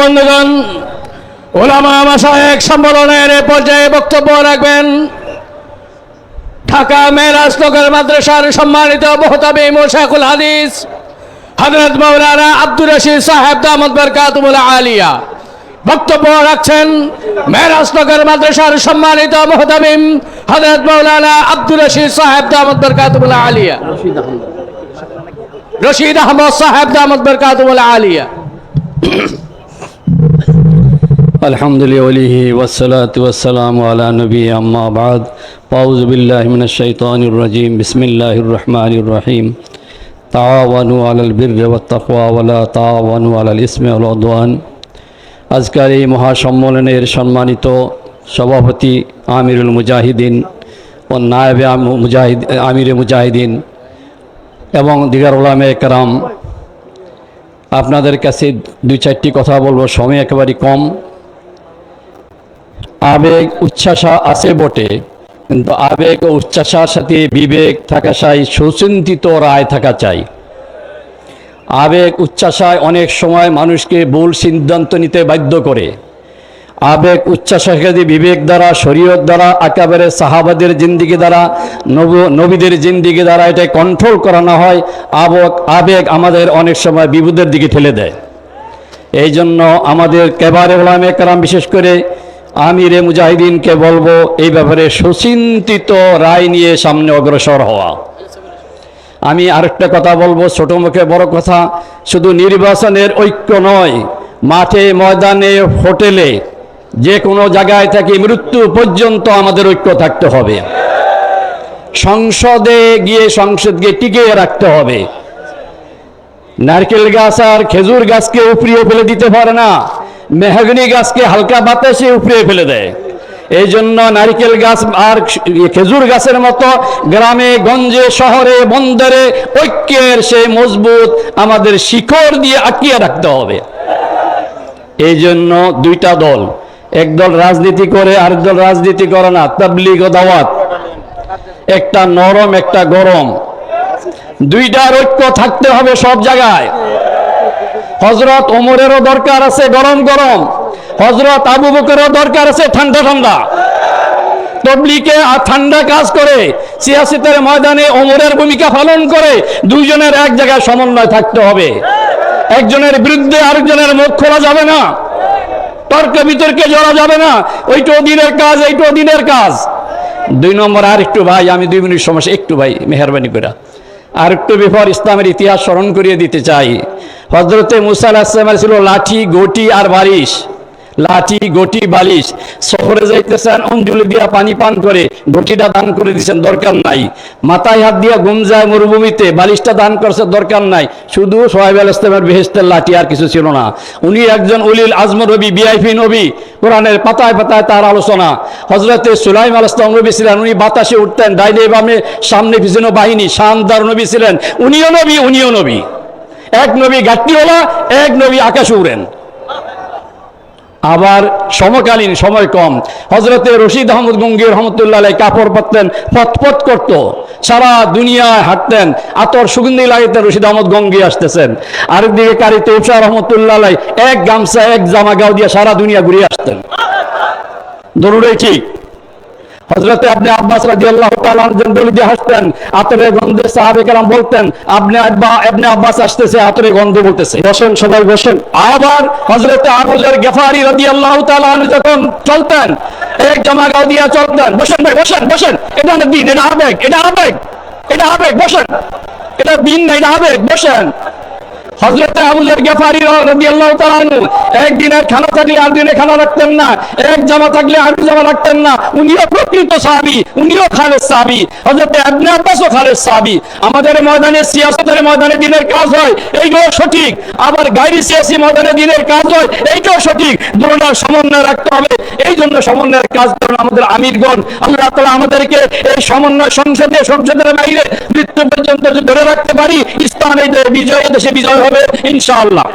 বন্ধুগণ ওলামা মাসায়েক সম্মেলনের এ পর্যায়ে বক্তব্য রাখবেন। ঢাকা মেরাজ নগর মাদ্রাসার সম্মানিত মোহতাবিম ও শেখুল হাদিস হজরত মৌলানা আব্দুর রশিদ সাহেব দামদ বরকাতুমুল আলিয়া। বক্তব্য রাখছেন মেরাজ নগর মাদ্রাসার সম্মানিত মোহতাবিম হজরত মৌলানা আব্দুর রশিদ সাহেব দামদ বরকাতুমুল আলিয়া। রশিদ আহমদ। সাহেব দামদ বরকাতুমুল আলিয়া। الحمد لله والصلاة والسلام على نبي أما بعد أعوذ بالله من الشيطان الرجيم بسم الله الرحمن الرحيم تعاونوا على البر والتقوى ولا تعاونوا على الإثم والعدوان আজকের এই মহাসম্মেলনের সম্মানিত সভাপতি আমিরুল মুজাহিদিন ও নায়েবে আম- মুজাহিদ আমিরে মুজাহিদিন এবং দিগার ওলামে একরাম আপনাদের কাছে দুই চারটি কথা বলবো সময় একেবারে কম আবেগ, উচ্ছ্বাসা আছে বটে, কিন্তু আবেগ ও উচ্ছ্বাসার সাথে বিবেক থাকা চাই, সুচিন্তিত রায় থাকা চাই। আবেগ, উচ্ছ্বাসায় অনেক সময় মানুষকে ভুল সিদ্ধান্ত নিতে বাধ্য করে। আবেগ উচ্ছ্বাসাকে বিবেক দ্বারা, শরীয়ত দ্বারা, একেবারে সাহাবাদের জিন্দিগি দ্বারা, নব, নবীদের জিন্দিগি দ্বারা এটা কন্ট্রোল করানো হয়। আবেগ আবেগ আমাদের অনেক সময় বিপদের দিকে ঠেলে দেয়। এই জন্য আমাদের কেবারে ওলামে কালাম বিশেষ করে আমিরে মুজাহিদিনকে বলব, এই ব্যাপারে সুচিন্তিত রায় নিয়ে সামনে অগ্রসর হওয়া। আমি আরেকটা কথা বলব, ছোট মুখে বড় কথা, শুধু নির্বাচনের ঐক্য নয়, মাঠে, ময়দানে, হোটেলে যে কোনো জায়গায় থেকে মৃত্যু পর্যন্ত আমাদের ঐক্য থাকতে হবে। সংসদে গিয়ে সংসদকে টিকিয়ে রাখতে হবে। নারকেল গাছ আর খেজুর গাছকে উপরিয়ে ফেলে দিতে পারে না। মেহগনি গাছকে হালকা বাতাসে উপরিয়ে ফেলে দেয়। এই জন্য নারিকেল গাছ আর খেজুর গাছের মতো গ্রামে, গঞ্জে, শহরে, বন্দরে ঐক্যের সেই মজবুত আমাদের শিকড় দিয়ে আটকিয়ে রাখতে হবে। এই জন্য দুইটা দল একদল রাজনীতি করে আর দল রাজনীতি করে না, তাবলিগ ও দাওয়াত। একটা নরম, একটা গরম। দুইটার ঐক্য থাকতে হবে সব জায়গায়। হজরত ওমরেরও দরকার আছে গরম গরম। হজরত আবু বকরেরও দরকার আছে ঠান্ডা ঠান্ডা। তবলিকে আর ঠান্ডা কাজ করে, সিয়াসিতের ময়দানে ওমরের ভূমিকা পালন করে দুইজনের এক জায়গায় সমন্বয় থাকতে হবে। একজনের বিরুদ্ধে আরেকজনের মুখ খোলা যাবে না। তর্কে বিতর্কে জড়া যাবে না। ওইটাও দিনের কাজ, এইটাও দিনের কাজ। দুই নম্বর আর একটু ভাই, আমি দুই মিনিট সমস্যা একটু ভাই, মেহরবানি করে। আর একটু বিফর ইসলামের ইতিহাস স্মরণ করিয়ে দিতে চাই। হজরতে মুসা আলাহিসামের ছিল লাঠি গটি আর বারিশ লাঠি গটি বালিশ। শহরে যাইতেছেন, অঞ্জলি দিয়া পানি পান করে গটিটা দান করে দিচ্ছেন দরকার নাই। মাথায় হাত দিয়া ঘুম যায় মরুভূমিতে, বালিশটা দান করছে, দরকার নাই। শুধু সোহাইব আল ইসলামের বেহেস্তের লাঠি আর কিছু ছিল না। উনি একজন উলিল আজম রবি বিআইপি নবী। কোরআনের পাতায় পাতায় তার আলোচনা। হজরতে সুলাইম আল ইসলাম নবী ছিলেন, উনি বাতাসে উঠতেন, ডাইনে বামে সামনে পিছনে বাহিনী, শানদার নবী ছিলেন। উনিও নবী উনিও নবী। এক নবী গাট্টিওয়ালা এক নবী আকাশ উড়েন। আবার সমকালীন সময় কম। হজরতে রশিদ আহমদ গঙ্গির রহমতুল্লাহ কাপড় পাততেন পথপথ করত। সারা দুনিয়ায় হাঁটতেন, আতর সুগন্ধি লাগাইতে রশিদ আহমদ গঙ্গি আসতেছেন। আরেকদিকে কারিতে উষা রহমতুল্লাহ এক গামছা, এক জামা গাও দিয়ে সারা দুনিয়া ঘুরিয়ে আসতেন। দরুড়াই ঠিক? হজরতে আপনি আব্বাস তাআলা আনহু বলে দিয়ে হাসতেন আতরের গন্ধে সাহাবে কেরাম বলতেন আপনি আপনি আব্বাস আসতেছে আতরের গন্ধ বলতেছে বসেন, সবাই বসেন। আবার হজরতে আবু জার গেফারি তাআলা আনহু যখন চলতেন, এক জামা গাও দিয়া চলতেন, বসেন ভাই, বসেন বসেন। এটা দিন, এটা আবেগ এটা আবেগ এটা আবেগ, বসেন। এটা দিন না, এটা আবেগ, বসেন। হজরত আমাদের ময়দানে সিয়াসতের ময়দানে দিনের কাজ হয় সঠিক। আবার সিয়াসি ময়দানে দিনের কাজ হয়, এইটাও সঠিক। দুটোটার সমন্বয় রাখতে হবে এই জন্য সমন্বয়ের কাজ করেন আমাদের আমিরগণ। আল্লাহ আমাদেরকে এই সমন্বয় সংসদে, সংসদের বাইরে মৃত্যু পর্যন্ত ধরে রাখতে পারি এই বিজয়, দেশে বিজয় হবে ইনশাআল্লাহ।